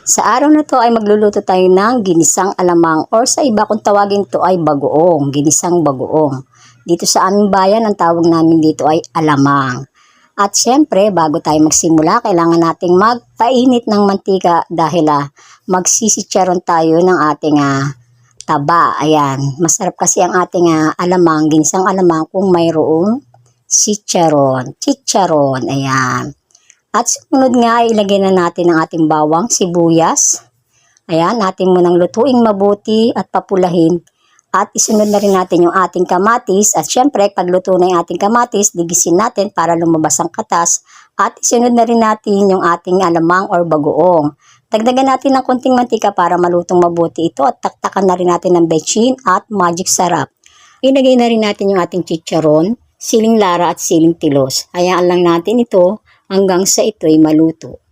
Sa araw na to ay magluluto tayo ng ginisang alamang or sa iba kung tawagin to ay bagoong, ginisang bagoong. Dito sa aming bayan, ang tawag namin dito ay alamang. At syempre, bago tayo magsimula, kailangan nating magpainit ng mantika dahil ah, magsisitsaron tayo ng ating ah, taba. Ayan, masarap kasi ang ating ah, alamang, ginisang alamang kung mayroong chicharon. Chicharon, ayan. At sumunod nga, ilagay na natin ang ating bawang, sibuyas. Ayan, natin munang lutuing mabuti at papulahin. At isunod na rin natin yung ating kamatis. At syempre, pag luto na yung ating kamatis, digisin natin para lumabas ang katas. At isunod na rin natin yung ating alamang or bagoong. Dagdagan natin ng konting mantika para malutong mabuti ito at taktakan na rin natin ng bechin at magic sarap. Ilagay na rin natin yung ating chicharon, siling lara at siling tilos. Hayaan lang natin ito hanggang sa ito'y maluto.